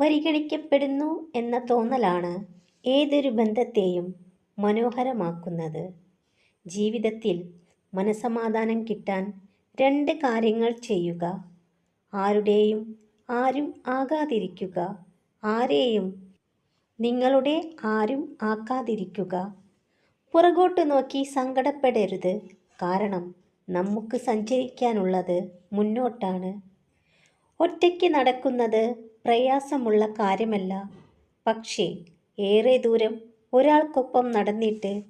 പരിഗണിക്കപ്പെടുന്നു എന്ന തോന്നലാണ് ഏതൊരു ബന്ധത്തെയും മനോഹരമാക്കുന്നത്. ജീവിതത്തിൽ മനസമാധാനം കിട്ടാൻ രണ്ട് കാര്യങ്ങൾ ചെയ്യുക. ആരുടെയും ആരും ആകാതിരിക്കുക. ആരെയും നിങ്ങളുടെ ആരും ആക്കാതിരിക്കുക. പുറകോട്ട് നോക്കി സങ്കടപ്പെടരുത്. കാരണം നമുക്ക് സഞ്ചരിക്കാനുള്ളത് മുന്നോട്ടാണ്. ഒറ്റയ്ക്ക് നടക്കുന്നത് പ്രയാസമുള്ള കാര്യമല്ല. പക്ഷേ ഏറെ ദൂരം ഒരാൾക്കൊപ്പം നടന്നിട്ട്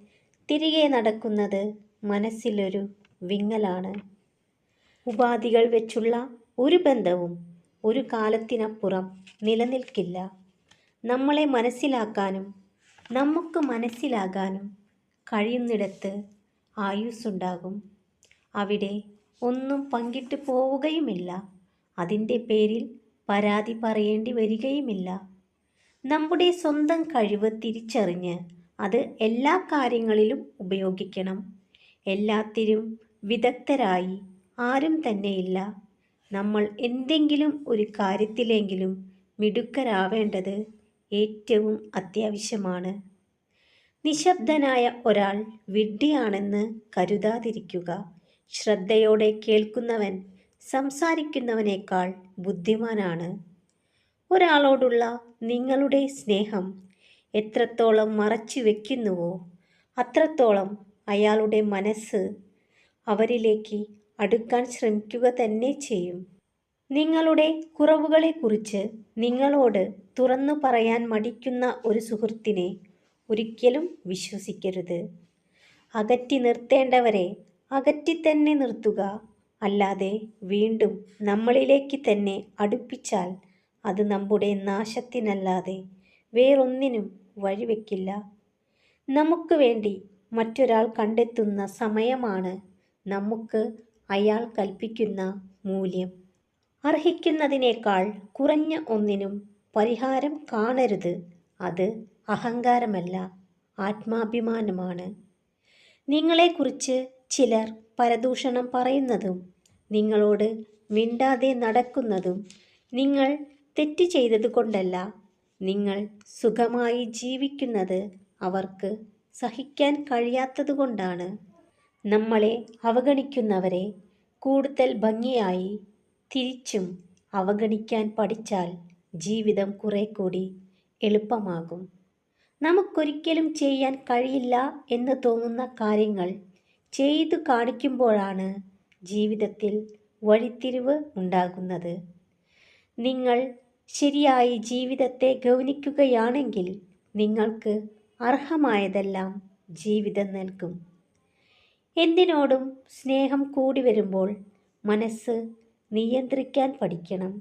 തിരികെ നടക്കുന്നത് മനസ്സിലൊരു വിങ്ങലാണ്. ഉപാധികൾ വെച്ചുള്ള ഒരു ബന്ധവും ഒരു കാലത്തിനപ്പുറം നിലനിൽക്കില്ല. നമ്മളെ മനസ്സിലാക്കാനും നമുക്ക് മനസ്സിലാകാനും കഴിയുന്നിടത്ത് ആയുസ്സുണ്ടാകും. അവിടെ ഒന്നും പങ്കിട്ട് പോവുകയുമില്ല. അതിന്റെ പേരിൽ പരാതി പറയേണ്ടി വരികയുമില്ല. നമ്മുടെ സ്വന്തം കഴിവ് തിരിച്ചറിഞ്ഞ് അത് എല്ലാ കാര്യങ്ങളിലും ഉപയോഗിക്കണം. എല്ലാത്തിലും വിദഗ്ധരായി ആരും തന്നെയില്ല. നമ്മൾ എന്തെങ്കിലും ഒരു കാര്യത്തിലെങ്കിലും മിടുക്കരാവേണ്ടത് ഏറ്റവും അത്യാവശ്യമാണ്. നിശബ്ദനായ ഒരാൾ വിഡ്ഢിയാണെന്ന് കരുതാതിരിക്കുക. ശ്രദ്ധയോടെ കേൾക്കുന്നവൻ സംസാരിക്കുന്നവനേക്കാൾ ബുദ്ധിമാനാണ്. ഒരാളോടുള്ള നിങ്ങളുടെ സ്നേഹം എത്രത്തോളം മറച്ചു വയ്ക്കുന്നുവോ അത്രത്തോളം അയാളുടെ മനസ്സ് അവരിലേക്ക് അടുക്കാൻ ശ്രമിക്കുക തന്നെ ചെയ്യും. നിങ്ങളുടെ കുറവുകളെക്കുറിച്ച് നിങ്ങളോട് തുറന്നു പറയാൻ മടിക്കുന്ന ഒരു സുഹൃത്തിനെ ഒരിക്കലും വിശ്വസിക്കരുത്. അകറ്റി നിർത്തേണ്ടവരെ അകറ്റി തന്നെ നിർത്തുക. അല്ലാതെ വീണ്ടും നമ്മളിലേക്ക് തന്നെ അടുപ്പിച്ചാൽ അത് നമ്മുടെ നാശത്തിനല്ലാതെ വേറൊന്നിനും വഴിവെക്കില്ല. നമുക്ക് വേണ്ടി മറ്റൊരാൾ കണ്ടെത്തുന്ന സമയമാണ് നമുക്ക് അയാൾ കൽപ്പിക്കുന്ന മൂല്യം. അർഹിക്കുന്നതിനേക്കാൾ കുറഞ്ഞ ഒന്നിനും പരിഹാരം കാണരുത്. അത് അഹങ്കാരമല്ല ആത്മാഭിമാനമാണ്. നിങ്ങളെക്കുറിച്ച് ചിലർ പരദൂഷണം പറയുന്നതും നിങ്ങളോട് മിണ്ടാതെ നടക്കുന്നതും നിങ്ങൾ തെറ്റ് ചെയ്തതുകൊണ്ടല്ല നിങ്ങൾ സുഖമായി ജീവിക്കുന്നത് അവർക്ക് സഹിക്കാൻ കഴിയാത്തതുകൊണ്ടാണ്. നമ്മളെ അവഗണിക്കുന്നവരെ കൂടുതൽ ഭംഗിയായി തിരിച്ചും അവഗണിക്കാൻ പഠിച്ചാൽ ജീവിതം കുറെ കൂടി എളുപ്പമാകും. നമുക്കൊരിക്കലും ചെയ്യാൻ കഴിയില്ല എന്ന് തോന്നുന്ന കാര്യങ്ങൾ ചെയ്തു കാണിക്കുമ്പോഴാണ് ജീവിതത്തിൽ വഴിത്തിരിവ് ഉണ്ടാകുന്നത്. നിങ്ങൾ ശരിയായി ജീവിതത്തെ ഗൗനിക്കുകയാണെങ്കിൽ നിങ്ങൾക്ക് അർഹമായതെല്ലാം ജീവിതം നൽകും. എന്തിനോടും സ്നേഹം കൂടി വരുമ്പോൾ മനസ്സ് നിയന്ത്രിക്കാൻ പഠിക്കണം.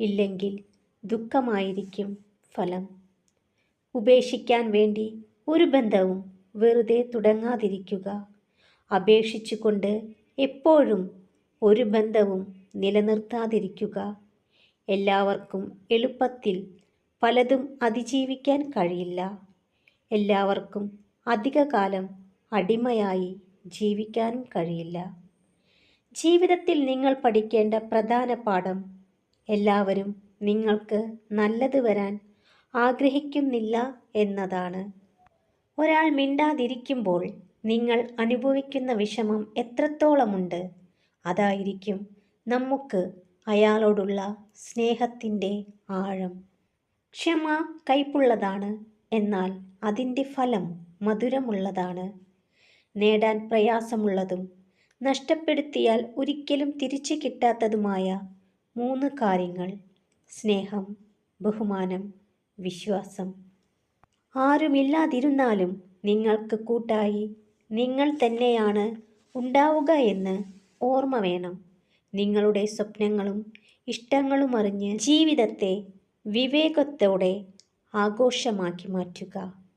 ഇല്ലെങ്കിൽ ദുഃഖമായിരിക്കും ഫലം. ഉപേക്ഷിക്കാൻ വേണ്ടി ഒരു ബന്ധവും വെറുതെ തുടങ്ങാതിരിക്കുക. അപേക്ഷിച്ചുകൊണ്ട് എപ്പോഴും ഒരു ബന്ധവും നിലനിർത്താതിരിക്കുക. എല്ലാവർക്കും എളുപ്പത്തിൽ പലതും അതിജീവിക്കാൻ കഴിയില്ല. എല്ലാവർക്കും അധികകാലം അടിമയായി ജീവിക്കാനും കഴിയില്ല. ജീവിതത്തിൽ നിങ്ങൾ പഠിക്കേണ്ട പ്രധാന പാഠം എല്ലാവരും നിങ്ങൾക്ക് നല്ലത് വരാൻ ആഗ്രഹിക്കുന്നില്ല എന്നതാണ്. ഒരാൾ മിണ്ടാതിരിക്കുമ്പോൾ നിങ്ങൾ അനുഭവിക്കുന്ന വിഷമം എത്രത്തോളമുണ്ട്? അതായിരിക്കും നമുക്ക് അയാളോടുള്ള സ്നേഹത്തിന്റെ ആഴം. ക്ഷമ കൈപ്പുള്ളതാണ് എന്നാൽ അതിന്റെ ഫലം മധുരമുള്ളതാണ്. നേടാൻ പ്രയാസമുള്ളതും നഷ്ടപ്പെടുത്തിയാൽ ഒരിക്കലും തിരിച്ചു കിട്ടാത്തതുമായ മൂന്ന് കാര്യങ്ങൾ. സ്നേഹം ബഹുമാനം വിശ്വാസം. ആരുമില്ലാതിരുന്നാലും നിങ്ങൾക്ക് കൂട്ടായി നിങ്ങൾ തന്നെയാണ് ഉണ്ടാവുക എന്ന് ഓർമ്മ വേണം. നിങ്ങളുടെ സ്വപ്നങ്ങളും ഇഷ്ടങ്ങളും അറിഞ്ഞ് ജീവിതത്തെ വിവേകത്തോടെ ആഘോഷമാക്കി മാറ്റുക.